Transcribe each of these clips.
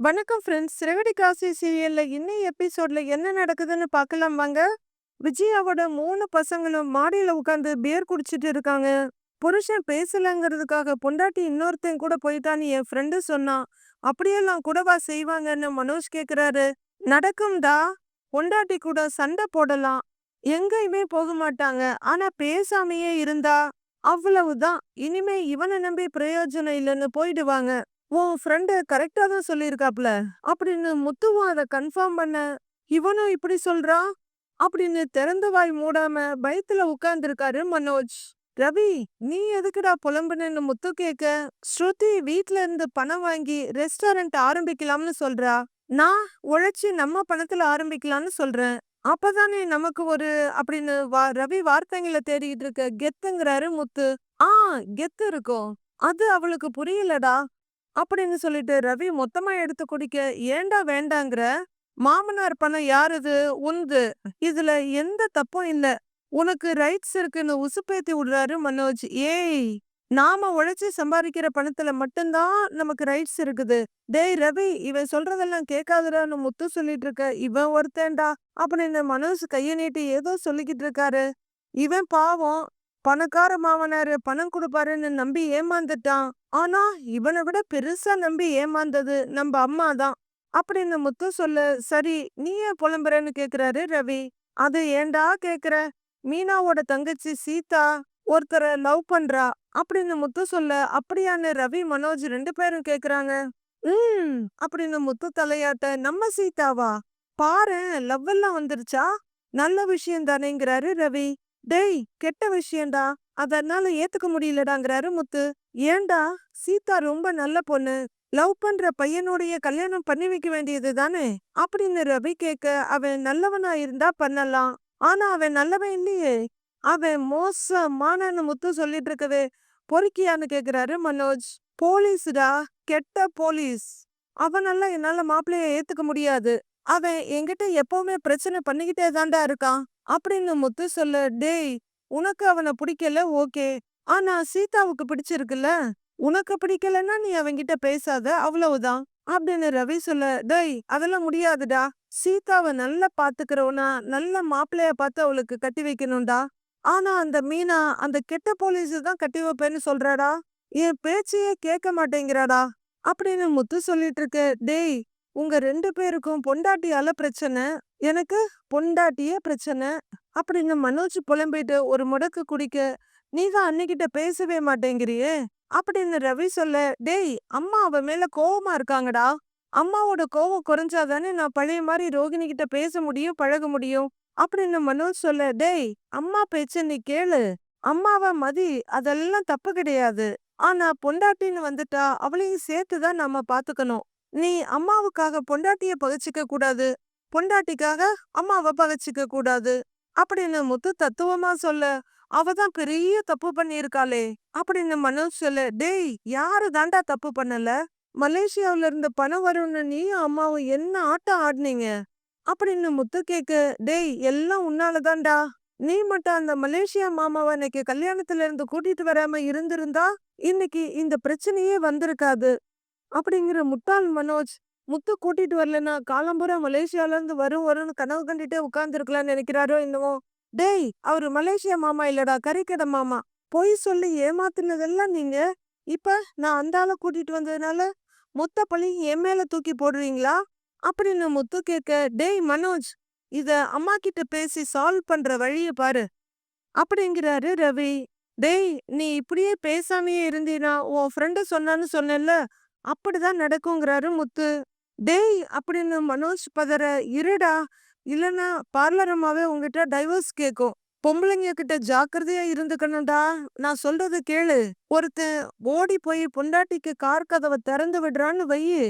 வணக்கம் ஃப்ரெண்ட்ஸ். சிறகடி காசி சீரியல்ல இன்னும் எபிசோட்ல என்ன நடக்குதுன்னு பார்க்கலாம் வாங்க. விஜயாவோட மூணு பசங்களும் மாடியில உட்காந்து பியர் குடிச்சிட்டு இருக்காங்க. புருஷன் பேசலங்கிறதுக்காக பொண்டாட்டி இன்னொருத்தன் கூட போயிட்டான்னு என் ஃப்ரெண்டு சொன்னான். அப்படியெல்லாம் கூடவா செய்வாங்கன்னு மனோஜ் கேக்குறாரு. நடக்கும்டா. பொண்டாட்டி கூட சண்டை போடலாம். எங்கேயுமே போக மாட்டாங்க. ஆனா பேசாமையே இருந்தா அவ்வளவுதான். இனிமே இவனை நம்பி பிரயோஜனம் இல்லைன்னு போயிடுவாங்க. உன் ஃப்ரெண்டு கரெக்டா தான் சொல்லியிருக்காப்ல? அப்படின்னு முத்துவும் அதை கன்ஃபார்ம் பண்ண இவனும் இப்படி சொல்றான் அப்படின்னு திறந்த வாய் மூடாம பயத்துல உட்கார்ந்துருக்காரு மனோஜ். ரவி நீ எதுக்குடா புலம்புனன்னு முத்து கேட்க ஸ்ருதி வீட்ல இருந்து பணம் வாங்கி ரெஸ்டாரண்ட் ஆரம்பிக்கலாம்னு சொல்றா. நான் உழைச்சு நம்ம பணத்துல ஆரம்பிக்கலாம்னு சொல்றேன். அப்பதானே நமக்கு ஒரு அப்படின்னு வா ரவி வார்த்தைங்களை தேடிக்கிட்டு இருக்க கெத்துங்கிறாரு முத்து. ஆ கெத்து இருக்கும். அது அவளுக்கு புரியலடா. அப்படின்னு சொல்லிட்டு ரவி மொத்தமா எடுத்து குடிக்க ஏண்டா வேண்டாங்கிற? மாமனார் பணம் யாருது? உந்து இதுல எந்த தப்பும் இல்ல. உனக்கு ரைட்ஸ் இருக்குன்னு உசுப்பேத்தி விடுறாரு மனோஜ். ஏய் நாம உழைச்சு சம்பாதிக்கிற பணத்துல மட்டும்தான் நமக்கு ரைட்ஸ் இருக்குது. டேய் ரவி இவன் சொல்றதெல்லாம் கேட்காதடான்னு முத்து சொல்லிட்டு இருக்க இவன் ஒருத்தன்டா அப்படின்னு மனோஜ் கைய நீட்டி ஏதோ சொல்லிக்கிட்டு இருக்காரு. இவன் பாவம் பணக்கார மாமனாரு பணம் கொடுப்பாருன்னு நம்பி ஏமாந்துட்டான். ஆனா இவனை விட பெருசா நம்பி ஏமாந்தது நம்ம அம்மா தான். அப்படின்னு முத்து சொல்ல சரி நீ ஏன் புலம்புறன்னு கேக்குறாரு ரவி. அது ஏண்டா கேக்குற? மீனாவோட தங்கச்சி சீதா ஒருத்தரை லவ் பண்றா. அப்படின்னு முத்து சொல்ல அப்படியான்னு ரவி மனோஜ் ரெண்டு பேரும் கேக்குறாங்க. ம் அப்படின்னு முத்து தலையாட்ட நம்ம சீதாவா? பாரு லவ் எல்லாம் வந்துருச்சா? நல்ல விஷயம் தானேங்கிறாரு ரவி. டேய் கெட்ட விஷயம்டா. அதனால ஏத்துக்க முடியலடாங்கிறாரு முத்து. ஏன்டா? சீதா ரொம்ப நல்ல பொண்ணு. லவ் பண்ற பையனுடைய கல்யாணம் பண்ணி வைக்க வேண்டியது தானே? அப்படின்னு ரவி கேட்க அவன் நல்லவனா இருந்தா பண்ணலாம். ஆனா அவன் நல்லவன் இல்லையே. அவன் மோசமானன்னு முத்து சொல்லிட்டு இருக்கவே பொறுக்கியான்னு கேக்குறாரு மனோஜ். போலீஸ்டா? கெட்ட போலீஸ். அவனெல்லாம் என்னால மாப்பிள்ளைய ஏத்துக்க முடியாது. அவன் என்கிட்ட எப்பவுமே பிரச்சனை பண்ணிக்கிட்டே தான்டா இருக்கான். அப்படின்னு முத்து சொல்ல டேய் உனக்கு அவனை பிடிக்கல? ஓகே. ஆனா சீதாவுக்கு பிடிச்சிருக்குல்ல? உனக்கு பிடிக்கலன்னா நீ அவன்கிட்ட பேசாத. அவ்வளவுதான். அப்படின்னு ரவி சொல்ல டேய் அதெல்லாம் முடியாதுடா. சீதாவை நல்லா பாத்துக்கிறவனா நல்ல மாப்பிள்ளைய பார்த்து அவளுக்கு கட்டி வைக்கணும்டா. ஆனா அந்த மீனா அந்த கெட்ட போலீஸ் தான் கட்டி வைப்பேன்னு சொல்றாடா. என் பேச்சையே கேட்க மாட்டேங்கிறாடா. அப்படின்னு முத்து சொல்லிட்டு இருக்க டேய் உங்க ரெண்டு பேருக்கும் பொண்டாட்டியால பிரச்சனை எனக்கு பொண்டாட்டியே பிரச்சனை அப்படின்னு மனோஜ் புலம்பிட்டு ஒரு முடக்கு குடிக்க நீ தான் அன்னிக்கிட்ட பேசவே மாட்டேங்கிறியே அப்படின்னு ரவி சொல்ல டேய் அம்மா அவ மேல கோவமா இருக்காங்கடா. அம்மாவோட கோவம் குறைஞ்சாதானே நான் பழைய மாதிரி ரோகிணி கிட்ட பேச முடியும் பழக முடியும் அப்படின்னு மனோஜ் சொல்ல டேய் அம்மா பேச்ச நீ கேளு. அம்மாவ மதி அதெல்லாம் தப்பு கிடையாது. ஆனா பொண்டாட்டின்னு வந்துட்டா அவளையும் சேர்த்துதான் நம்ம பாத்துக்கணும். நீ அம்மாவுக்காக பொண்டாட்டிய பகைச்சிக்க கூடாது. பொண்டாட்டிக்காக அம்மாவை பகைச்சிக்க கூடாது. அப்படின்னு முத்து தத்துவமா சொல்ல அவ தான் பெரிய தப்பு பண்ணியிருக்காளே அப்படின்னு மனோஜ் சொல்ல டேய் யாரு தாண்டா தப்பு பண்ணல? மலேசியாவுல இருந்து பணம் வரும்னு நீயும் அம்மாவும் என்ன ஆட்டம் ஆடினீங்க? அப்படின்னு முத்து கேக்க டேய் எல்லாம் உன்னாலதான்டா நீ மட்டும் அந்த மலேசியா மாமாவை இன்னைக்கு கல்யாணத்துல இருந்து கூட்டிட்டு வராம இருந்திருந்தா இன்னைக்கு இந்த பிரச்சனையே வந்திருக்காது. அப்படிங்கிற முட்டாள் மனோஜ் முத்து கூட்டிட்டு வரலன்னா காலம்புரா மலேசியால இருந்து வரும் வரும்னு கனவு கண்டுட்டே உட்கார்ந்துருக்கலாம்னு நினைக்கிறாரோ என்னவோ. டேய் அவரு மலேசியா மாமா இல்லடா கறிக்கடை மாமா. பொய் சொல்லி ஏமாத்துனதெல்லாம் நீங்க. இப்ப நான் அந்த ஆளை கூட்டிட்டு வந்ததுனால மொத்த பழி என் மேல தூக்கி போடுறீங்களா? அப்படின்னு முத்து கேட்க டேய் மனோஜ் இத அம்மா கிட்ட பேசி சால்வ் பண்ற வழிய பாரு அப்படிங்கிறாரு ரவி. டேய் நீ இப்படியே பேசாமையே இருந்தீனா உன் ஃப்ரெண்டு சொன்னான்னு சொன்னேன்ல அப்படிதான் நடக்குங்கிறாரு முத்து. டேய்! அப்படின்னு மனோஜ் பதற இருடா! இல்லனா பார்லரமாவே உங்ககிட்ட டைவர்ஸ் கேக்கும். பொம்பளைங்க கிட்ட ஜாக்கிரதையா இருந்துக்கணும்டா. நான் சொல்றது கேளு. ஒருத்தன் ஓடி போய் பொண்டாட்டிக்கு கார் கதவை திறந்து விடுறான்னு வையு.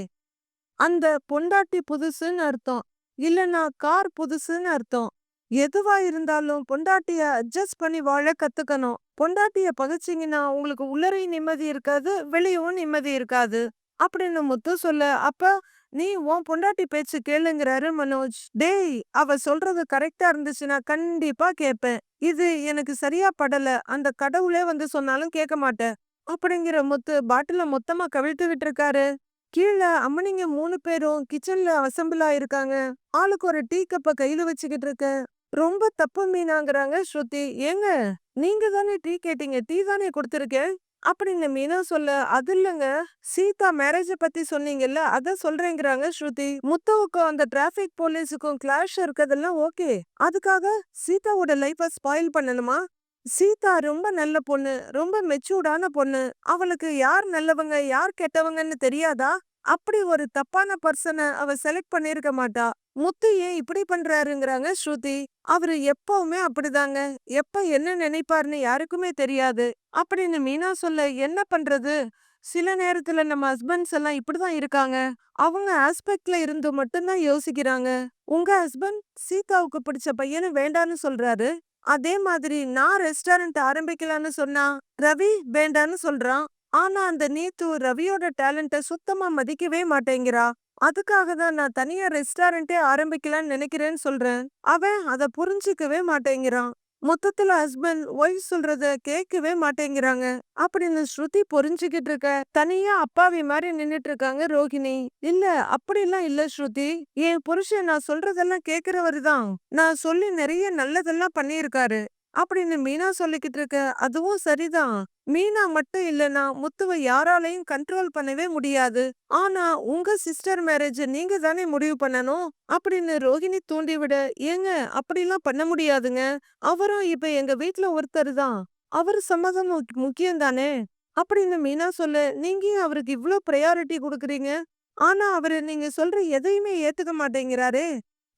அந்த பொண்டாட்டி புதுசுன்னு அர்த்தம். இல்லனா கார் புதுசுன்னு அர்த்தம். எதுவா இருந்தாலும் பொண்டாட்டிய அட்ஜஸ்ட் பண்ணி வாழ கத்துக்கணும். பொண்டாட்டிய பகைச்சிங்கன்னா உங்களுக்கு உள்ளரையும் நிம்மதி இருக்காது வெளியவும் நிம்மதி இருக்காது. அப்படின்னு முத்து சொல்ல அப்ப நீ உன் பொண்டாட்டி பேச்சு கேளுங்கிறாரு மனோஜ் டேய் அவ சொல்றது கரெக்டா இருந்துச்சுன்னா கண்டிப்பா கேட்பேன் இது எனக்கு சரியா படல. அந்த கடவுளே வந்து சொன்னாலும் கேட்க மாட்டேன். அப்படிங்கிற முத்து பாட்டில மொத்தமா கவிழ்த்து விட்டுருக்காரு. கீழ அம்மனிங்க மூணு பேரும் கிச்சன்ல அசெம்பிள் ஆயிருக்காங்க. ஆளுக்கு ஒரு டீ கப்ப கையில வச்சுக்கிட்டு இருக்க. ரொம்ப தப்பு மீனாங்கிறாங்க ஸ்ருதி. ஏங்க நீங்க தானே டீ கேட்டீங்க. டீ தானே கொடுத்துருக்கேன்? அப்படின்னு மீனா சொல்ல அது இல்லங்க. சீதா மேரேஜ பத்தி சொன்னீங்கல்ல அத சொல்றேங்கிறாங்க ஸ்ருதி. முத்துவுக்கும் அந்த டிராபிக் போலீஸுக்கும் கிளாஷ் இருக்கிறதெல்லாம் ஓகே அதுக்காக சீதாவோட லைஃப ஸ்பாயில் பண்ணணுமா? சீதா ரொம்ப நல்ல பொண்ணு ரொம்ப மெச்சூர்டான பொண்ணு. அவளுக்கு யார் நல்லவங்க யார் கெட்டவங்கன்னு தெரியாதா? அப்படி ஒரு தப்பான பர்சனை அவ செலக்ட் பண்ணிருக்க மாட்டா. முத்து ஏன் இப்படி பண்றாருங்கிறாங்க ஸ்ருதி. அவரு எப்பவுமே அப்படிதாங்க. எப்ப என்ன நினைப்பாருன்னு யாருக்குமே தெரியாது. அப்படின்னு மீனா சொல்ல என்ன பண்றது? சில நேரத்துல நம்ம ஹஸ்பண்ட்ஸ் எல்லாம் இப்படிதான் இருக்காங்க. அவங்க ஆஸ்பெக்ட்ல இருந்து மட்டும்தான் யோசிக்கிறாங்க. உங்க ஹஸ்பண்ட் சீதாவுக்கு பிடிச்ச பையனு வேண்டான்னு சொல்றாரு. அதே மாதிரி நான் ரெஸ்டாரண்ட் ஆரம்பிக்கலாம்னு சொன்னா ரவி வேண்டான்னு சொல்றான். ஆனா அந்த நீத்து ரவியோட டேலண்ட சுத்தமா மதிக்கவே மாட்டேங்கிறா. அதுக்காக தான் நான் தனியா ரெஸ்டாரண்டே ஆரம்பிக்கலாம்னு நினைக்கிறேன்னு சொல்றேன். அவன் அத புரிஞ்சுக்கவே மாட்டேங்கிறான். மொத்தத்துல ஹஸ்பண்ட் ஒய்ஃப் சொல்றத கேட்கவே மாட்டேங்கிறாங்க. அப்படின்னு ஸ்ருதி புரிஞ்சுக்கிட்டு இருக்க தனியா அப்பாவி மாதிரி நின்னுட்டு இருக்காங்க ரோகிணி. இல்ல அப்படிலாம் இல்ல ஸ்ருதி. என் புருஷன் நான் சொல்றதெல்லாம் கேக்குறவரு தான். நான் சொல்லி நிறைய நல்லதெல்லாம் பண்ணியிருக்காரு. அப்படின்னு மீனா சொல்லிக்கிட்டு இருக்க அதுவும் சரிதான். மீனா மட்டும் இல்லனா முத்துவை யாராலையும் கண்ட்ரோல் பண்ணவே முடியாது. ஆனா உங்க சிஸ்டர் மேரேஜ் நீங்க தானே முடிவு பண்ணணும்? அப்படின்னு ரோஹிணி தூண்டி விட ஏங்க அப்படிலாம் பண்ண முடியாதுங்க. அவரும் இப்ப எங்க வீட்ல ஒருத்தர் தான். அவர் சம்மதம் முக்கியம் தானே? அப்படின்னு மீனா சொல்ல நீங்க அவருக்கு இவ்ளோ ப்ரையாரிட்டி கொடுக்குறீங்க? ஆனா அவரு நீங்க சொல்ற எதையுமே ஏத்துக்க மாட்டேங்கிறாரே.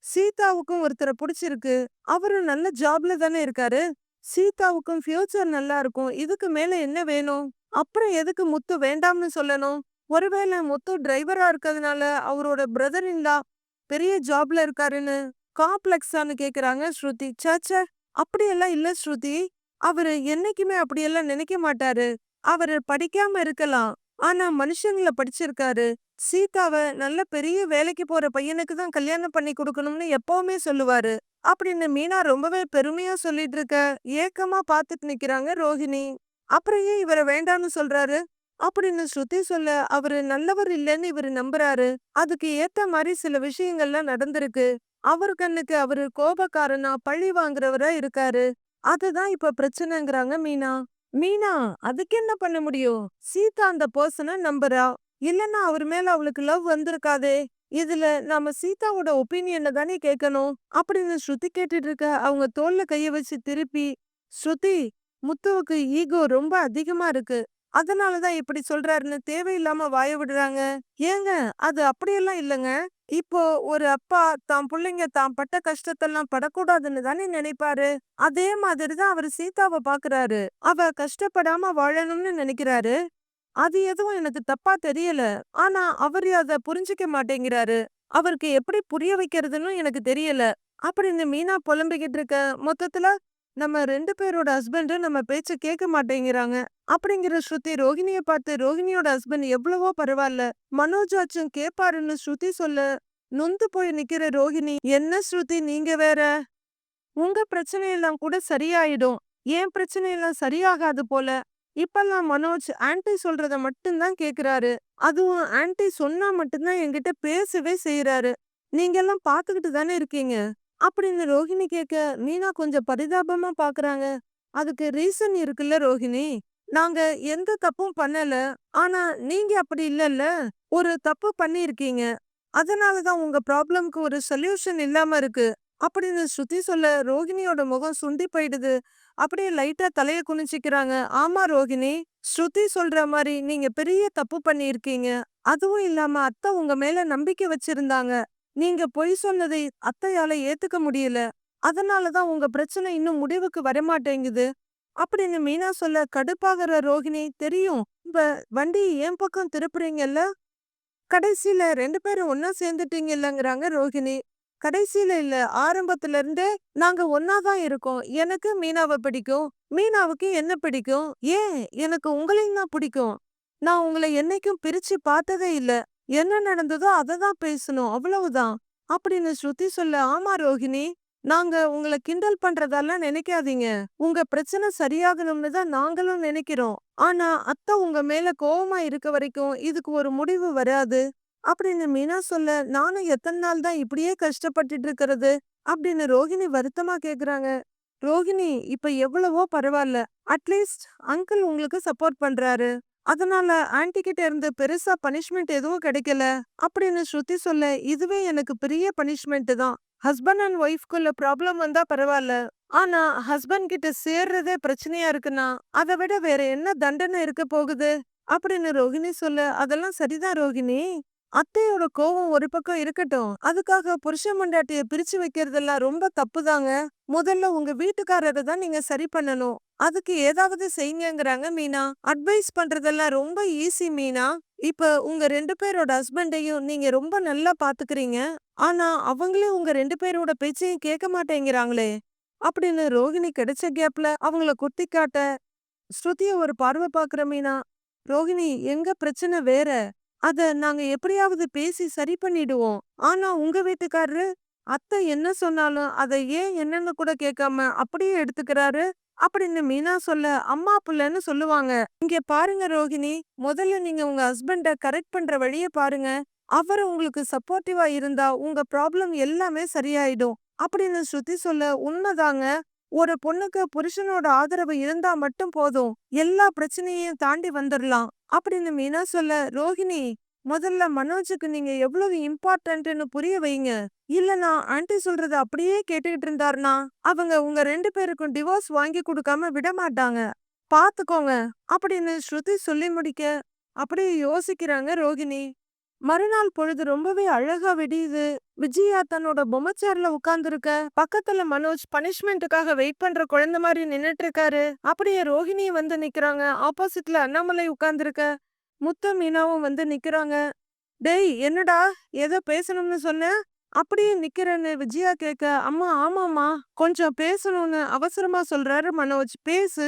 சீதாவுக்கும் ஒருத்தரை பிடிச்சிருக்கு. அவரும் நல்ல ஜாப்ல தானே இருக்காரு. சீதாவுக்கும் ஃபியூச்சர் நல்லா இருக்கும். இதுக்கு மேல என்ன வேணும்? அப்புறம் எதுக்கு முத்து வேண்டாம்னு சொல்லணும்? ஒருவேளை முத்து டிரைவரா இருக்கிறதுனால அவரோட பிரதர் இன்லா பெரிய ஜாப்ல இருக்காருன்னு காம்ப்ளெக்ஸான்னு கேக்குறாங்க ஸ்ருதி. சாச்சா அப்படியெல்லாம் இல்ல ஸ்ருதி. அவரு என்னைக்குமே அப்படியெல்லாம் நினைக்க மாட்டாரு. அவரு படிக்காம இருக்கலாம். ஆனா மனுஷங்கள படிச்சிருக்காரு. சீதாவ நல்ல பெரிய வேலைக்கு போற பையனுக்கு தான் கல்யாணம் பண்ணி கொடுக்கணும்னு எப்பவுமே சொல்லுவாரு. அப்படின்னு மீனா ரொம்பவே பெருமையா சொல்லிட்டு இருக்க ஏக்கமா பாத்துட்டு நிக்கிறாங்க ரோஹிணி. அப்புறம் ஏன் இவரை வேண்டாம்னு சொல்றாரு? அப்படின்னு ஸ்ருதி சொல்ல அவரு நல்லவர் இல்லைன்னு இவரு நம்புறாரு. அதுக்கு ஏத்த மாதிரி சில விஷயங்கள்லாம் நடந்திருக்கு. அவர் கண்ணுக்கு அவரு கோபக்காரனா பழி வாங்குறவரா இருக்காரு. அதுதான் இப்ப பிரச்சனைங்கிறாங்க மீனா. மீனா அதுக்கு என்ன பண்ண முடியும்? சீதா அந்த பர்சனை நம்புறா. இல்லைன்னா அவர் மேல அவளுக்கு லவ் வந்திருக்காதே இதுல நாம சீதாவோட ஒப்பீனியனை தானே கேட்கணும் அப்படின்னு ஸ்ருதி கேட்டுட்டு இருக்க அவங்க தோல்ல கைய வச்சு திருப்பி ஸ்ருதி முத்துவுக்கு ஈகோ ரொம்ப அதிகமா இருக்கு. அதனாலதான் இப்படி சொல்றாருன்னு தேவையில்லாம வாய விடுறாங்க. ஏங்க அது அப்படியெல்லாம் இல்லைங்க. இப்போ ஒரு அப்பா தான் பிள்ளைங்க தான் பட்ட கஷ்டத்தெல்லாம் படக்கூடாதுன்னு தானே நினைப்பாரு? அதே மாதிரிதான் அவர் சீதாவை பாக்குறாரு. அவ கஷ்டப்படாம வாழணும்னு நினைக்கிறாரு. அது எதுவும் எனக்கு தப்பா தெரியல. ஆனா அவர் அத புரிஞ்சுக்க மாட்டேங்கிறாரு. அவருக்கு எப்படி புரிய வைக்கிறதுன்னு எனக்கு தெரியல. அப்படின்னு மீனா புலம்பிக்கிட்டு இருக்க மொத்தத்துல நம்ம ரெண்டு பேரோட ஹஸ்பண்டும் நம்ம பேச்ச கேட்க மாட்டேங்கிறாங்க. அப்படிங்கிற ஸ்ருதி ரோஹிணிய பார்த்து ரோஹிணியோட ஹஸ்பண்ட் எவ்வளவோ பரவாயில்ல மனோஜாச்சும் கேப்பாருன்னு ஸ்ருதி சொல்ல நொந்து போய் நிக்கிற ரோஹிணி என்ன ஸ்ருதி நீங்க வேற? உங்க பிரச்சனையெல்லாம் கூட சரியாயிடும். என் பிரச்சனையெல்லாம் சரியாகாது போல? இப்பெல்லாம் மனோஜ் ஆன்டி சொல்றத மட்டும்தான் கேக்குறாரு. அதுவும் ஆன்டி சொன்னா மட்டும்தான் என்கிட்ட பேசவே செய்யறாரு நீங்க எல்லாம் பாத்துக்கிட்டு தானே இருக்கீங்க? அப்படின்னு ரோஹிணி கேட்க மீனா கொஞ்சம் பரிதாபமா பாக்குறாங்க. அதுக்கு ரீசன் இருக்குல்ல ரோஹிணி. நாங்க எந்த தப்பும் பண்ணல. ஆனா நீங்க அப்படி இல்லல்ல. ஒரு தப்பு பண்ணிருக்கீங்க அதனாலதான் உங்க ப்ராப்ளம்க்கு ஒரு சொல்யூஷன் இல்லாம இருக்கு. அப்படின்னு ஸ்ருதி சொல்ல ரோகிணியோட முகம் சுண்டி போயிடுது. அப்படியே லைட்டா தலைய குனிச்சிக்கிறாங்க ஆமா ரோகிணி ஸ்ருதி சொல்ற மாதிரி நீங்க பெரிய தப்பு பண்ணியிருக்கீங்க. அதுவும் இல்லாம அத்தை உங்க மேல நம்பிக்கை வச்சிருந்தாங்க. நீங்க பொய் சொன்னதை அத்தையால ஏத்துக்க முடியல. அதனாலதான் உங்க பிரச்சனை இன்னும் முடிவுக்கு வரமாட்டேங்குது. அப்படின்னு மீனா சொல்ல கடுப்பாகிற ரோகிணி தெரியும். இப்ப வண்டி என் பக்கம் திருப்புறீங்கல்ல? கடைசியில ரெண்டு பேரும் ஒன்னா சேர்ந்துட்டீங்கல்லங்கிறாங்க ரோகிணி. கடைசியில இல்ல ஆரம்பத்துல இருந்தே நாங்க ஒன்னாதான் இருக்கோம். எனக்கு மீனாவை பிடிக்கும். மீனாவுக்கு என்ன பிடிக்கும்? ஏன்? எனக்கு உங்களையும் தான் பிடிக்கும். நான் உங்களை என்னைக்கும் பிரிச்சு பார்த்ததே இல்ல. என்ன நடந்ததோ அதை தான் பேசணும். அவ்வளவுதான். அப்படின்னு ஸ்ருதி சொல்ல ஆமா ரோஹிணி நாங்க உங்கள கிண்டல் பண்றதெல்லாம் நினைக்காதீங்க. உங்க பிரச்சனை சரியாகணும்னு தான் நாங்களும் நினைக்கிறோம். ஆனா அத்தை உங்க மேல கோவமா இருக்க வரைக்கும் இதுக்கு ஒரு முடிவு வராது. அப்படின்னு மீனா சொல்ல, நானும் எத்தனை நாள் தான் இப்படியே கஷ்டப்பட்டுட்டு இருக்கிறது? அப்படின்னு ரோகிணி வருத்தமா கேக்குறாங்க. ரோகிணி இப்ப எவ்வளவோ பரவாயில்ல அட்லீஸ்ட் அங்கிள் உங்களுக்கு சப்போர்ட் பண்றாரு. அதனால ஆன்டி கிட்ட இருந்து பெருசா பனிஷ்மெண்ட் எதுவும் கிடைக்கல. அப்படின்னு ஸ்ருதி சொல்ல, இதுவே எனக்கு பெரிய பனிஷ்மெண்ட் தான். ஹஸ்பண்ட் அண்ட் ஒய்ஃப்குள்ள ப்ராப்ளம் வந்தா பரவாயில்ல ஆனா ஹஸ்பண்ட் கிட்ட சேர்றதே பிரச்சனையா இருக்குன்னா, அத விட வேற என்ன தண்டனை இருக்க போகுது? அப்படின்னு ரோஹிணி சொல்ல, அதெல்லாம் சரிதான் ரோகிணி. அத்தையோட கோவம் ஒரு பக்கம் இருக்கட்டும். அதுக்காக புருஷன் மண்டாட்டிய பிரிச்சு வைக்கிறதெல்லாம் ரொம்ப தப்புதாங்க. முதல்ல உங்க வீட்டுக்காரரை தான் நீங்க சரி பண்ணணும். அதுக்கு ஏதாவது செய்யுங்கங்கறாங்க மீனா. அட்வைஸ் பண்றதெல்லாம் ரொம்ப ஈஸி மீனா. இப்ப உங்க ரெண்டு பேரோட ஹஸ்பண்டையும் நீங்க ரொம்ப நல்லா பாத்துக்கிறீங்க. ஆனா அவங்களே உங்க ரெண்டு பேரோட பேச்சையும் கேட்க மாட்டேங்கிறாங்களே. அப்படின்னு ரோகிணி கிடைச்ச கேப்ல அவங்கள குத்தி காட்ட, ஸ்ருதிய ஒரு பார்வை பாக்குற மீனா. ரோகிணி எங்க பிரச்சனை வேற. அத நாங்க எப்படியாவது பேசி சரி பண்ணிடுவோம். ஆனா உங்க வீட்டுக்காரரு, அத்தை என்ன சொன்னாலும் அத ஏன் என்னன்னு கூட கேட்காம அப்படியே எடுத்துக்கிறாரு. அப்படின்னு மீனா சொல்ல, அம்மா புள்ளன்னு சொல்லுவாங்க. இங்க பாருங்க ரோகிணி, முதல்ல நீங்க உங்க ஹஸ்பண்ட கரெக்ட் பண்ற வழிய பாருங்க. அவரு உங்களுக்கு சப்போர்ட்டிவா இருந்தா உங்க ப்ராப்ளம் எல்லாமே சரியாயிடும். அப்படின்னு ஸ்ருதி சொல்ல, உண்மைதாங்க. ஒரு பொண்ணுக்கு புருஷனோட ஆதரவு இருந்தா மட்டும் போதும். எல்லா பிரச்சனையையும் தாண்டி வந்துடலாம் அப்படின்னு மீனா சொல்ல, ரோகிணி முதல்ல மனோஜுக்கு நீங்க எவ்வளவு இம்பார்ட்டன்ட்னு புரிய வைங்க. இல்லனா ஆண்டி சொல்றத அப்படியே கேட்டுக்கிட்டு இருந்தாருன்னா, அவங்க உங்க ரெண்டு பேருக்கும் டிவோர்ஸ் வாங்கி கொடுக்காம விட மாட்டாங்க. பாத்துக்கோங்க. அப்படின்னு ஸ்ருதி சொல்லி முடிக்க, அப்படியே யோசிக்கிறாங்க ரோகிணி. மறுநாள் பொழுது ரொம்பவே அழகா விடியுது. விஜயா தன்னோட பொம்மை சேர்ல உட்கார்ந்துருக்க பக்கத்துல மனோஜ் பனிஷ்மெண்ட்டுக்காக வெயிட் பண்ற குழந்தை மாதிரி நின்னுட்டு இருக்காரு. அப்படியே ரோஹிணியும் வந்து நிக்கிறாங்க. ஆப்போசிட்ல அண்ணாமலை உட்கார்ந்துருக்க முத்த மீனாவும் வந்து நிக்கிறாங்க. டேய் என்னடா ஏதோ பேசணும்னு சொன்ன? அப்படியே நிக்கிறேன்னு விஜயா கேட்க, அம்மா ஆமாம்மா. கொஞ்சம் பேசணும்னு அவசரமா சொல்றாரு மனோஜ். பேசு.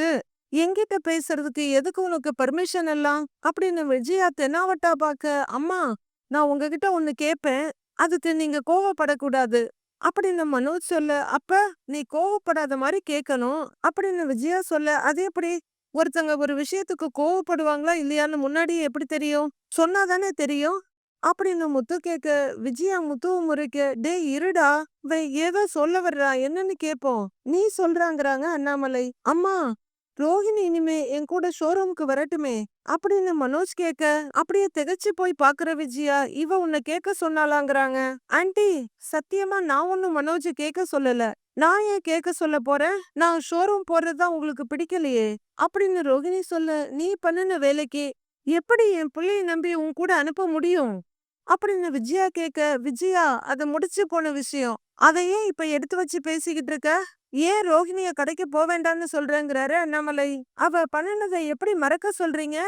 என்கிட்ட பேசுறதுக்கு எதுக்கு உனக்கு பர்மிஷன் எல்லாம்? அப்படின்னு விஜயா தென்னாவட்டா பாக்க, அம்மா நான் உங்ககிட்ட ஒண்ணு கேட்பேன். அதுக்கு நீங்க கோவப்படக்கூடாது. அப்படின்னு மனோஜ் சொல்ல, அப்ப நீ கோவப்படாத மாதிரி கேட்கணும். அப்படின்னு விஜயா சொல்ல, அது எப்படி? ஒருத்தங்க ஒரு விஷயத்துக்கு கோவப்படுவாங்களா இல்லையான்னு முன்னாடியே எப்படி தெரியும்? சொன்னா தானே தெரியும். அப்படின்னு முத்து கேட்க, விஜயா முத்துவ முறைக்க, டேய் இருடா. இவன் ஏதோ சொல்ல வர்றா என்னன்னு கேப்போம். நீ சொல்றாங்கறாங்க அண்ணாமலை. அம்மா ரோஹிணி இனிமே என் கூட ஷோரூமுக்கு வரட்டுமே. அப்படின்னு மனோஜ் கேட்க, அப்படியே திகச்சு போய் பாக்குற விஜயா, இவ உன்னை கேட்க சொன்னாலாங்கிறாங்க ஆண்டி சத்தியமா நான் ஒன்னும் மனோஜ கேட்க சொல்லல. நான் ஏன் கேட்க சொல்ல போறேன்? நான் ஷோரூம் போறதுதான் உங்களுக்கு பிடிக்கலையே. அப்படின்னு ரோஹிணி சொல்ல, நீ பண்ணுன வேலைக்கு எப்படி என் பிள்ளையை நம்பி உன் கூட அனுப்ப முடியும்? அப்படின்னு விஜயா கேட்க, விஜயா அதை முடிச்சு போன விஷயம். அத ஏன் இப்ப எடுத்து வச்சு பேசிக்கிட்டு இருக்க? ஏன் ரோஹிணிய கடைக்கு போவேண்டான்னு சொல்றேங்கிறாரு அண்ணாமலை. அவ பண்ணினதை எப்படி மறக்க சொல்றீங்க?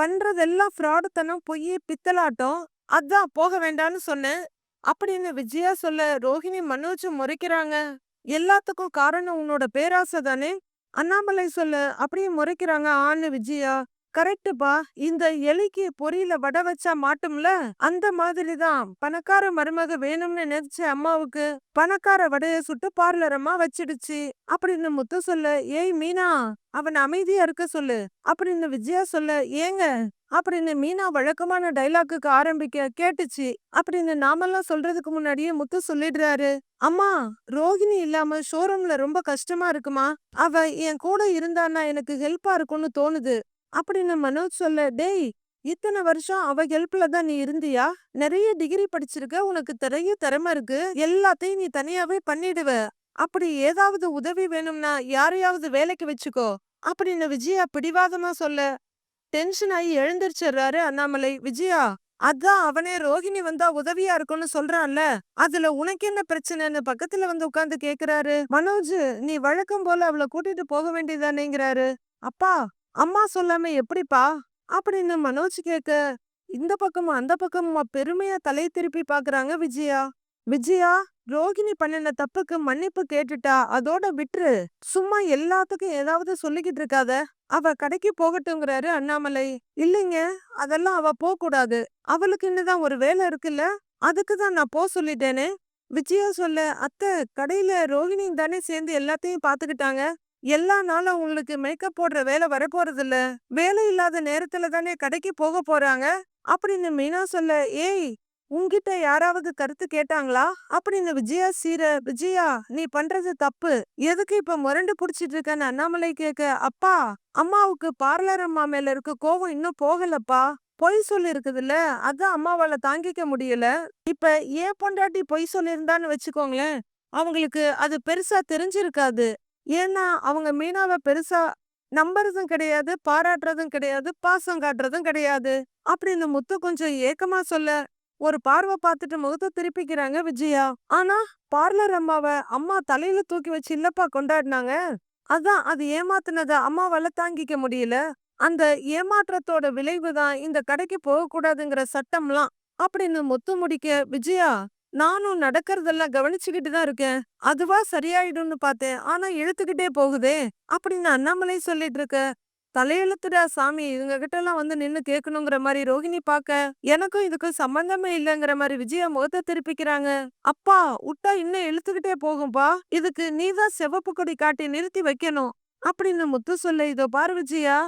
பண்றதெல்லாம் ஃப்ராடுத்தனம், பொய், பித்தலாட்டம். அதான் போக வேண்டான்னு சொன்னேன். அப்படின்னு விஜயா சொல்ல, ரோஹிணி மனோஜ் முறைக்கிறாங்க. எல்லாத்துக்கும் காரணம் உன்னோட பேராசை தானே? அண்ணாமலை சொல்ல, அப்படியே முறைக்கிறாங்க ஆன்னு விஜயா. கரெக்டுப்பா இந்த எலிக்கு பொரியல வடை வச்சா மாட்டும்ல? அந்த மாதிரிதான் பணக்கார மருமக வேணும்னு நினைச்ச அம்மாவுக்கு பணக்கார வடைய சுட்டு பார்லரமா வச்சிடுச்சு. அப்படின்னு முத்து சொல்ல, ஏய் மீனா அவன அமைதியா இருக்க சொல்லு. அப்படின்னு விஜயா சொல்ல, ஏங்க அப்படின்னு மீனா வழக்கமான டைலாக்குக்கு ஆரம்பிக்க கேட்டுச்சு. அப்படின்னு நாமெல்லாம் சொல்றதுக்கு முன்னாடியே முத்து சொல்லிடுறாரு. அம்மா ரோகிணி இல்லாம ஷோரூம்ல ரொம்ப கஷ்டமா இருக்குமா? அவ என் கூட இருந்தான்னா எனக்கு ஹெல்ப்பா இருக்கும்னு தோணுது. அப்படின்னு மனோஜ் சொல்ல, டேய் இத்தனை வருஷம் அவ ஹெல்ப்ல தான் நீ இருந்தியா? நிறைய டிகிரி படிச்சிருக்க. உனக்கு நிறைய திறமை இருக்கு. எல்லாத்தையும் நீ தனியாவே பண்ணிடுவ. அப்படி ஏதாவது உதவி வேணும்னா யாரையாவது வேலைக்கு வச்சுக்கோ. அப்படின்னு விஜயா பிடிவாதமா சொல்ல, டென்ஷன் ஆகி எழுந்திருச்சிடுறாரு அண்ணாமலை. விஜயா அதான் அவனே ரோஹிணி வந்தா உதவியா இருக்கும்னு சொல்றான்ல. அதுல உனக்கு என்ன பிரச்சனைன்னு பக்கத்துல வந்து உட்காந்து கேக்குறாரு. மனோஜ் நீ வழக்கம் போல அவள கூட்டிட்டு போக வேண்டியதானேங்கிறாரு. அப்பா அம்மா சொல்லாம எப்படிப்பா? அப்படின்னு மனோஜ் கேட்க, இந்த பக்கமும் அந்த பக்கமுமா பெருமையா தலை திருப்பி பாக்குறாங்க விஜயா. விஜயா ரோகிணி பண்ணின தப்புக்கு மன்னிப்பு கேட்டுட்டா அதோட விட்டுரு. சும்மா எல்லாத்துக்கும் ஏதாவது சொல்லிக்கிட்டு இருக்காத. அவ கடைக்கு போகட்டுங்கிறாரு அண்ணாமலை. இல்லைங்க அதெல்லாம் அவ போக கூடாது. அவளுக்கு தான் ஒரு வேலை இருக்குல்ல. அதுக்கு தான் நான் போ சொல்லிட்டேனே. விஜயா சொல்ல அத்தை கடையில ரோகிணியும் தானே சேர்ந்து எல்லாத்தையும் பாத்துக்கிட்டாங்க எல்லா நாளும் உங்களுக்கு மேக்கப் போடுற வேலை வரப்போறது இல்ல வேலை இல்லாத நேரத்துல தானே கடைக்கு போக போறாங்க? அப்படின்னு மீனா சொல்ல ஏய் உன்கிட்ட யாராவது கருத்து கேட்டாங்களா? அப்படின்னு விஜயா சீர விஜயா நீ பண்றது தப்பு. எதுக்கு இப்ப முரண்டு புடிச்சிட்டு இருக்கன்னு அண்ணாமலை கேக்க. அப்பா அம்மாவுக்கு பார்லர் அம்மா மேல இருக்க கோவம் இன்னும் போகலப்பா. பொய் சொல்லி இருக்குதுல்ல அதான் அம்மாவால தாங்கிக்க முடியல. இப்ப ஏன் பொண்டாட்டி பொய் சொல்லியிருந்தான்னு வச்சுக்கோங்களேன். அவங்களுக்கு அது பெருசா தெரிஞ்சிருக்காது. ஏன்னா அவங்க மீனாவை பெருசா நம்புறதும் கிடையாது பாராட்டுறதும் கிடையாது பாசம் காட்டுறதும் கிடையாது. அப்படின்னு முத்து கொஞ்சம் ஏக்கமா சொல்ல ஒரு பார்வை பார்த்துட்டு முகத்தை திருப்பிக்கிறாங்க விஜயா. ஆனா பார்லர் அம்மாவை அம்மா தலையில தூக்கி வச்சு இல்லப்பா கொண்டாடினாங்க. அதான் அது ஏமாத்துனத அம்மாவால தாங்கிக்க முடியல. அந்த ஏமாற்றத்தோட விளைவு தான் இந்த கடைக்கு போகக்கூடாதுங்கிற சட்டம்லாம். அப்படின்னு முத்து முடிக்க விஜயா நானும் நடக்கறதெல்லாம் கவனிச்சுக்கிட்டு தான் இருக்கேன். அதுவா சரியாயிடும்னு பார்த்தேன். ஆனா இழுத்துக்கிட்டே போகுதே அப்படின்னு அண்ணாமலை சொல்லிட்டு இருக்க தலையெழுத்துடா சாமி இவங்க கிட்ட எல்லாம் வந்து நின்னு கேட்கணுங்கிற மாதிரி ரோஹிணி பாக்க எனக்கும் இதுக்கும் சம்பந்தமே இல்லைங்கிற மாதிரி விஜயா முகத்தை திருப்பிக்கிறாங்க. அப்பா விட்டா இன்னும் இழுத்துக்கிட்டே போகும்பா. இதுக்கு நீதான் செவப்பு கொடி காட்டி நிறுத்தி வைக்கணும் அப்படின்னு முத்து சொல்ல இதோ பாரு விஜயா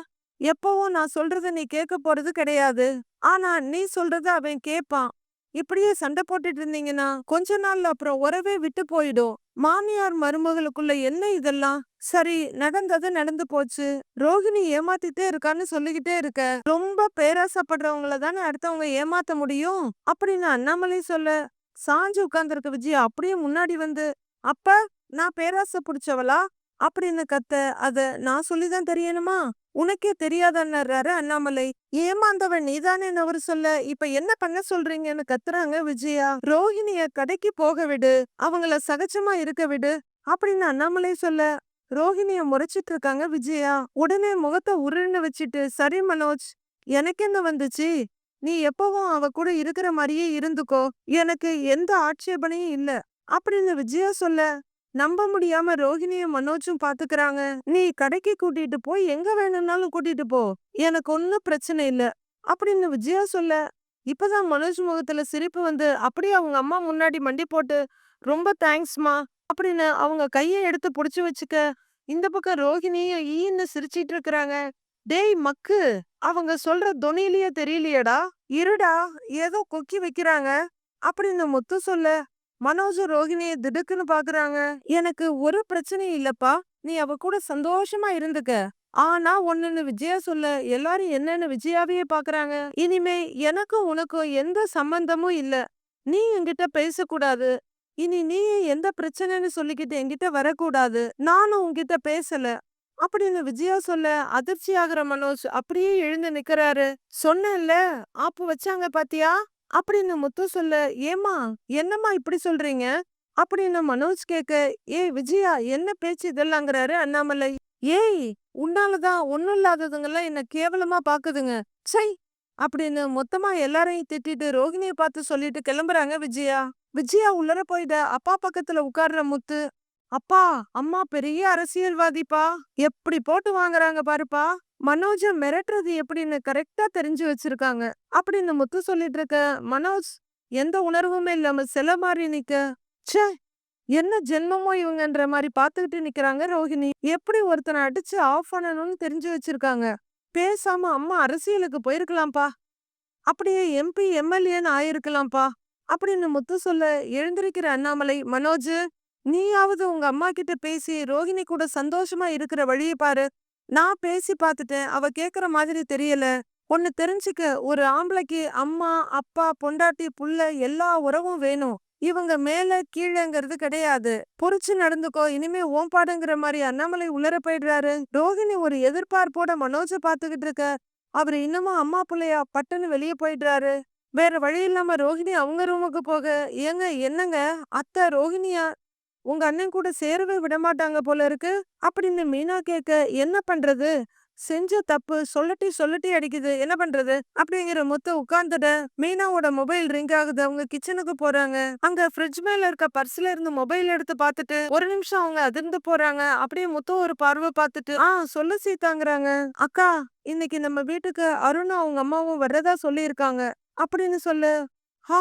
எப்பவும் நான் சொல்றத நீ கேட்க போறது கிடையாது. ஆனா நீ சொல்றத அவன் கேட்பான். இப்படியே சண்டை போட்டுட்டு இருந்தீங்கன்னா கொஞ்ச நாள்ல அப்புறம் உறவே விட்டு போயிடும். மாமியார் மருமகளுக்குள்ள என்ன இதெல்லாம்? சரி நடந்தது நடந்து போச்சு. ரோகிணி ஏமாத்திட்டே இருக்கான்னு சொல்லிக்கிட்டே இருக்க. ரொம்ப பேராசப்படுறவங்கள தானே அடுத்தவங்க ஏமாத்த முடியும்? அப்படின்னு அண்ணாமலை சொல்ல சாஞ்சு உட்கார்ந்துருக்க விஜய் அப்படியே முன்னாடி வந்து அப்ப நான் பேராசை புடிச்சவளா? அப்படின்னு கத்த அத நான் சொல்லிதான் தெரியணுமா? உனக்கே தெரியாதன்னாரு அண்ணாமலை. ஏமாந்தவன் நீதானே அவர் சொல்ல? இப்ப என்ன பண்ண சொல்றீங்கன்னு கத்துறாங்க விஜயா. ரோஹிணிய கடைக்கு போக விடு. அவங்கள சகஜமா இருக்க விடு. அப்படின்னு அண்ணாமலை சொல்ல. ரோஹிணிய முறைச்சிட்டு இருக்காங்க விஜயா. உடனே முகத்தை உருன்னு வச்சுட்டு சரி மனோஜ் எனக்கு என்ன வந்துச்சு? நீ எப்பவும் அவ கூட இருக்கிற மாதிரியே இருந்துக்கோ. எனக்கு எந்த ஆட்சேபனையும் இல்ல. அப்படின்னு விஜயா சொல்ல. நம்ப முடியாம ரோஹிணியும் மனோஜும் பாத்துக்கிறாங்க. நீ கடைக்கு கூட்டிட்டு போய் எங்க வேணும்னாலும் கூட்டிட்டு போ. எனக்கு ஒன்னும் பிரச்சனை இல்ல. அப்படின்னு விஜயா சொல்ல இப்பதான் மனோஜ் முகத்துல சிரிப்பு வந்து அப்படியே அவங்க அம்மா முன்னாடி மண்டி போட்டு ரொம்ப தேங்க்ஸ்மா அப்படின்னு அவங்க கைய எடுத்து புடிச்சு வச்சுக்க இந்த பக்கம் ரோஹிணியும் ஈன்னு சிரிச்சிட்டு இருக்கிறாங்க. டேய் மக்கு அவங்க சொல்ற தொனிலேயே தெரியலையடா இருடா ஏதோ கொக்கி வைக்கிறாங்க அப்படின்னு முத்து சொல்ல மனோஜ் ரோகிணியை திடுக்குன்னு பாக்குறாங்க. எனக்கு ஒரு பிரச்சனையும் இல்லப்பா. நீ அவ கூட சந்தோஷமா இருந்துக்க. ஆனா ஒன்னுன்னு விஜயா சொல்ல எல்லாரும் என்னன்னு விஜயாவையே பாக்குறாங்க. இனிமே எனக்கும் உனக்கும் எந்த சம்பந்தமும் இல்ல. நீ என்கிட்ட பேசக்கூடாது. இனி நீ எந்த பிரச்சனைன்னு சொல்லிக்கிட்டு என்கிட்ட வரக்கூடாது. நானும் உன்கிட்ட பேசல. அப்படின்னு விஜயா சொல்ல அதிர்ச்சி ஆகிற மனோஜ் அப்படியே எழுந்து நிக்கிறாரு. சொன்னேன்ல ஆப்பு வச்சாங்க பாத்தியா? அப்படின்னு முத்து சொல்ல ஏமா என்னம்மா இப்படி சொல்றீங்க? அப்படின்னு மனோஜ் கேக்க ஏய் விஜயா என்ன பேச்சு இதெல்லாங்கிறாரு அண்ணாமலை? ஏய் உன்னாலதான் ஒண்ணும் இல்லாததுங்கெல்லாம் என்ன கேவலமா பாக்குதுங்க. சை அப்படின்னு மொத்தமா எல்லாரையும் திட்டிட்டு ரோஹிணிய பார்த்து சொல்லிட்டு கிளம்புறாங்க விஜயா. விஜயா உள்ளர போயிட அப்பா பக்கத்துல உட்கார்ற முத்து. அப்பா அம்மா பெரிய அரசியல்வாதிப்பா. எப்படி போட்டு வாங்குறாங்க பாருப்பா. மனோஜ மிரட்டுறது எப்படின்னு கரெக்டா தெரிஞ்சு வச்சிருக்காங்க. அப்படின்னு முத்து சொல்லிட்டு இருக்க மனோஜ் எந்த உணர்வுமே இல்லாம சில மாதிரி நிக்க. ச்சே என்ன ஜென்மமோ இவங்கன்ற மாதிரி பாத்துக்கிட்டு நிக்கிறாங்க ரோஹிணி. எப்படி ஒருத்தனை அடிச்சு ஆஃப் பண்ணணும்னு தெரிஞ்சு வச்சிருக்காங்க. பேசாம அம்மா அரசியலுக்கு போயிருக்கலாம்ப்பா. அப்படியே எம்பி எம்எல்ஏன்னு ஆயிருக்கலாம்ப்பா. அப்படின்னு முத்து சொல்ல எழுந்திருக்கிற அண்ணாமலை மனோஜ் நீயாவது உங்க அம்மா கிட்ட பேசி ரோஹிணி கூட சந்தோஷமா இருக்கிற வழியை பாரு. நான் பேசி பார்த்துட்டேன். அவ கேக்குற மாதிரி தெரியல. ஒன்னு தெரிஞ்சுக்க ஒரு ஆம்பளைக்கு அம்மா அப்பா பொண்டாட்டி புள்ள எல்லா உறவும் வேணும். இவங்க மேல கீழேங்கிறது கிடையாது. பொறிச்சு நடந்துக்கோ. இனிமே ஓம்பாடுங்கிற மாதிரி அண்ணாமலை உள்ளர போயிடுறாரு. ரோஹிணி ஒரு எதிர்பார்ப்போட மனோஜ பாத்துக்கிட்டு இருக்க. அவரு இன்னமும் அம்மா பிள்ளையா பட்டுன்னு வெளியே போயிடுறாரு. வேற வழி இல்லாம ரோஹிணி அவங்க ரூமுக்கு போக. ஏங்க என்னங்க? அத்தை ரோஹிணியா? உங்க அண்ணன் கூட சேரவே விடமாட்டாங்க போல இருக்கு. அப்படின்னு மீனா கேட்க என்ன பண்றது? செஞ்ச தப்பு சொல்லட்டி சொல்லட்டி அடிக்குது. என்ன பண்றது? அப்படிங்கிற முத்த உட்கார்ந்துட மீனாவோட மொபைல் ரிங் ஆகுது. அவங்க கிச்சனுக்கு போறாங்க. அங்க ஃப்ரிட்ஜ் மேல இருக்க பர்ஸ்ல இருந்து மொபைல் எடுத்து பார்த்துட்டு ஒரு நிமிஷம் அவங்க அதிர்ந்து போறாங்க. அப்படியே முத்த ஒரு பார்வை பார்த்துட்டு ஆ சொல்ல சீத்தாங்கிறாங்க அக்கா இன்னைக்கு நம்ம வீட்டுக்கு அருணும் அவங்க அம்மாவும் வர்றதா சொல்லியிருக்காங்க. அப்படின்னு சொல்லு ஹா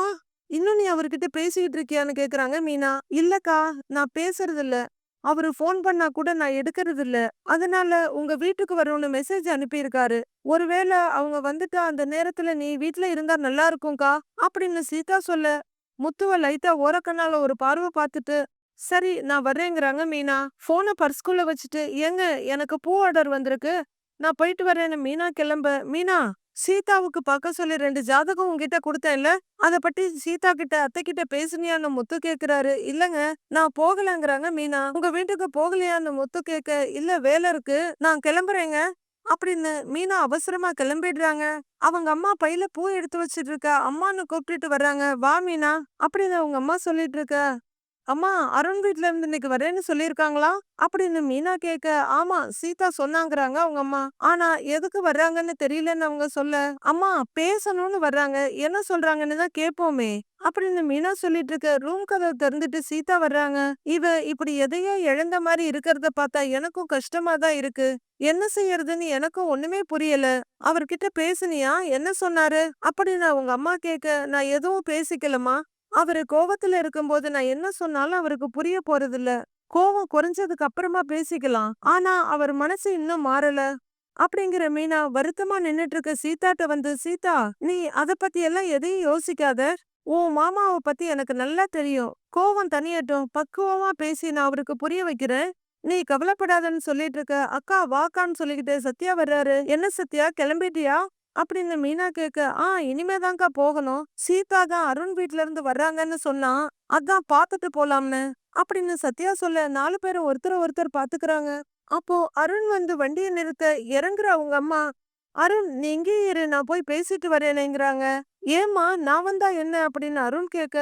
இன்னும் நீ அவர்கிட்ட பேசிக்கிட்டு இருக்கியான்னு கேக்குறாங்க மீனா. இல்லக்கா நான் பேசுறது இல்ல அவரு ஃபோன் பண்ணா கூட நான் எடுக்கிறது இல்ல அதனால உங்க வீட்டுக்கு வரணும்னு மெசேஜ் அனுப்பியிருக்காரு. ஒருவேளை அவங்க வந்துட்டா அந்த நேரத்துல நீ வீட்ல இருந்தா நல்லா இருக்கும்க்கா அப்படின்னு சீதா சொல்ல முத்துவ லைட்டா ஓரக்கண்ணால ஒரு பார்வை பார்த்துட்டு சரி நான் வர்றேங்கிறாங்க மீனா. போனை பர்ஸ்குள்ள வச்சுட்டு ஏங்க எனக்கு பூ ஆர்டர் வந்திருக்கு. நான் போயிட்டு வரேன்னு மீனா கிளம்ப. மீனா சீதாவுக்கு பார்க்க சொல்லி ரெண்டு ஜாதகம் உங்ககிட்ட கொடுத்தேன்ல அத பத்தி சீதா கிட்ட அத்தை கிட்ட பேசுனியான்னு முத்து கேக்குறாரு. இல்லங்க நான் போகலங்கிறாங்க மீனா. உங்க வீட்டுக்கு போகலையான்னு முத்து கேக்க இல்ல வேலை இருக்கு. நான் கிளம்புறேங்க. அப்படின்னு மீனா அவசரமா கிளம்பிடுறாங்க. அவங்க அம்மா பையில பூ எடுத்து வச்சிட்டு இருக்க அம்மான்னு கூப்பிட்டுட்டு வர்றாங்க. வா மீனா. அப்படின்னு அவங்க அம்மா சொல்லிட்டு இருக்க அம்மா அருண் வீட்ல இருந்து இன்னைக்கு வரேன்னு சொல்லியிருக்காங்களா? அப்படின்னு மீனா கேட்க ஆமா சீதா சொன்னாங்கறாங்க அவங்க அம்மா. ஆனா எதுக்கு வர்றாங்கன்னு தெரியலன்னு அவங்க சொல்ல. அம்மா பேசணும்னு வர்றாங்க. என்ன சொல்றாங்கன்னு தான் கேட்போமே அப்படின்னு மீனா சொல்லிட்டு இருக்க ரூம் கதவை திறந்துட்டு சீதா வர்றாங்க. இவ இப்படி எதையோ இழந்த மாதிரி இருக்கிறத பார்த்தா எனக்கும் கஷ்டமா தான் இருக்கு. என்ன செய்யறதுன்னு எனக்கும் ஒண்ணுமே புரியல. அவர்கிட்ட பேசுனியா? என்ன சொன்னாரு? அப்படின்னு அவங்க அம்மா கேட்க நான் எதுவும் பேசிக்கலமா அவரு கோவத்துல இருக்கும்போது நான் என்ன சொன்னாலும் அவருக்கு புரிய போறதில்ல. கோவம் குறைஞ்சதுக்கு அப்புறமா பேசிக்கலாம். ஆனா அவர் மனசு இன்னும் மாறல. அப்படிங்கிற மீனா வருத்தமா நின்னுட்டு இருக்க சீதாட்ட வந்து சீதா நீ அத பத்தி எல்லாம் எதையும் யோசிக்காத. உன் மாமாவை பத்தி எனக்கு நல்லா தெரியும். கோவம் தனியட்டும். பக்குவமா பேசி நான் அவருக்கு புரிய வைக்கிறேன். நீ கவலைப்படாதன்னு சொல்லிட்டு இருக்க அக்கா வாக்கான்னு சொல்லிக்கிட்டு சத்யா வர்றாரு. என்ன சத்யா கிளம்பிட்டியா? அப்படின்னு மீனா கேக்க ஆ இனிமேதான்க்கா போகணும். சீதா தான் அருண் வீட்ல இருந்து வர்றாங்கன்னு சொன்னா அதான் பாத்துட்டு போலாம்னு. அப்படின்னு சத்யா சொல்ல நாலு பேரும் ஒருத்தர் ஒருத்தர் பாத்துக்கிறாங்க. அப்போ அருண் வந்து வண்டியை நிறுத்த இறங்குற அவங்க அம்மா அருண் நீ இங்கே இரு நான் போய் பேசிட்டு வரேனேங்கிறாங்க. ஏம்மா நான் வந்தா என்ன? அப்படின்னு அருண் கேக்க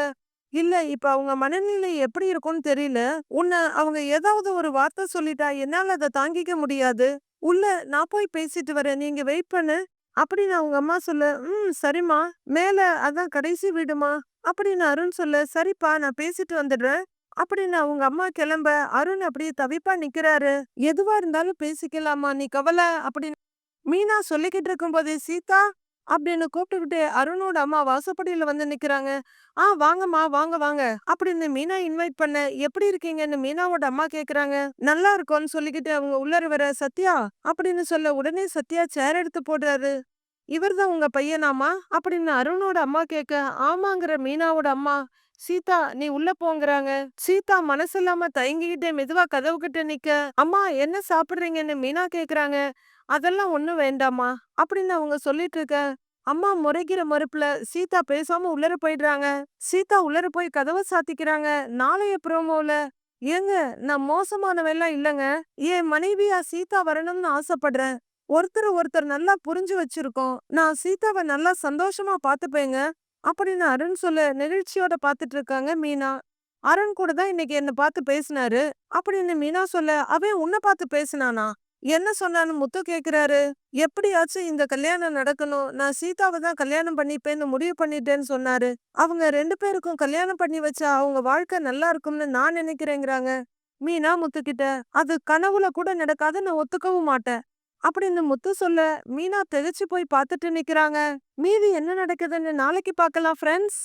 இல்ல இப்ப அவங்க மனநிலை எப்படி இருக்கும்னு தெரியல. உன்னை அவங்க ஏதாவது ஒரு வார்த்தை சொல்லிட்டா என்னால அதை தாங்கிக்க முடியாது. உள்ள நான் போய் பேசிட்டு வரேன். நீங்க வெயிட் பண்ணு. அப்படின்னு அவங்க அம்மா சொல்ல ம் சரிம்மா. மேல அதான் கடைசி வீடுமா? அப்படின்னு அருண் சொல்ல சரிப்பா நான் பேசிட்டு வந்துடுறேன். அப்படின்னு அவங்க அம்மா கிளம்ப அருண் அப்படியே தவிப்பா நிக்கிறாரு. எதுவா இருந்தாலும் பேசிக்கலாமா நீ கவலை அப்படின்னு மீனா சொல்லிக்கிட்டு இருக்கும்போதே சீதா அப்படின்னு கூப்பிட்டுக்கிட்டு அருணோட அம்மா வாசப்படியில வந்து நிக்கிறாங்க. ஆ வாங்கம்மா வாங்க வாங்க. அப்படின்னு மீனா இன்வைட் பண்ண எப்படி இருக்கீங்கன்னு மீனாவோட அம்மா கேக்குறாங்க. நல்லா இருக்கும்னு சொல்லிக்கிட்டு அவங்க உள்ளர வர சத்யா அப்படின்னு சொல்ல உடனே சத்யா சேர் எடுத்து போடுறாரு. இவர்தான் உங்க பையனாமா அப்படின்னு அருணோட அம்மா கேட்க ஆமாங்கிற மீனாவோட அம்மா. சீதா நீ உள்ள போங்கிறாங்க. சீதா மனசில்லாம தயங்கிக்கிட்டே மெதுவா கதவு கிட்ட நிக்க அம்மா என்ன சாப்பிடுறீங்கன்னு மீனா கேக்குறாங்க. அதெல்லாம் ஒண்ணும் வேண்டாமா அப்படின்னு அவங்க சொல்லிட்டு இருக்க அம்மா முறைக்கிற மறுப்புல சீதா பேசாம உள்ளர போயிடுறாங்க. சீதா உள்ளர போய் கதவை சாத்திக்கிறாங்க. நாளைய ப்ரோமோல ஏங்க நான் மோசமானவெல்லாம் இல்லைங்க. என் மனைவியா சீதா வரணும்னு ஆசைப்படுறேன். ஒருத்தர் ஒருத்தர் நல்லா புரிஞ்சு வச்சிருக்கோம். நான் சீதாவை நல்லா சந்தோஷமா பாத்துப்பேங்க அப்படின்னு அருண் சொல்ல நெகிழ்ச்சியோட பாத்துட்டு இருக்காங்க மீனா. அருண் கூட தான் இன்னைக்கு என்ன பார்த்து பேசினாரு. அப்படின்னு மீனா சொல்ல அவன் உன்னை பார்த்து பேசினானா? என்ன சொன்னான்னு முத்து கேக்குறாரு. எப்படியாச்சும் இந்த கல்யாணம் நடக்கணும். நான் சீதாவை தான் கல்யாணம் பண்ணிப்பேன்னு முடிவு பண்ணிட்டேன்னு சொன்னாரு. அவங்க ரெண்டு பேருக்கும் கல்யாணம் பண்ணி வச்சா அவங்க வாழ்க்கை நல்லா இருக்கும்னு நான் நினைக்கிறேங்கிறாங்க. மீனா முத்துக்கிட்ட அது கனவுல கூட நடக்காது நான் ஒத்துக்கவும் மாட்டேன். அப்படின்னு முத்து சொல்ல மீனா திகைச்சு போய் பார்த்துட்டு நிக்கிறாங்க. மீதி என்ன நடக்குதுன்னு நாளைக்கு பார்க்கலாம் ஃப்ரெண்ட்ஸ்